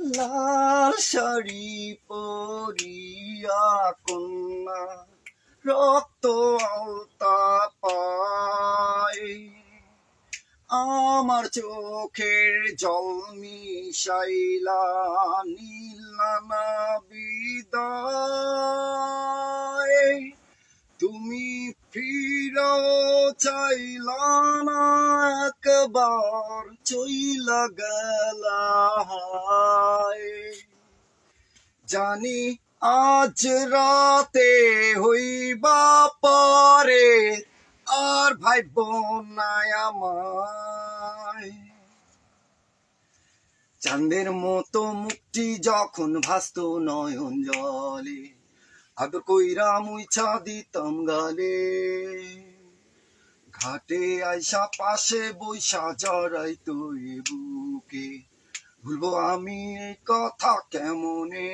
লাল শাড়ি পরিয়া কন্যা, রক্ত আলতা পায় আমার চোখের জল মিশাইলা নীলানা বিদায় তুমি ফিরাও চাইলা না, একবার চইলা গেলা। জানি আজ রাতে হইবা পরে, আর ভাই বোনাই আমায়। চাঁদের মতো মুক্তি যখন ভাসত নয়ন জলে, আদর কইরা মুইছা দিতাম গালে। ঘাটে আইসা পাশে বৈশা জড়াই তুই বুকে ভুলবো আমি কথা কেমনে?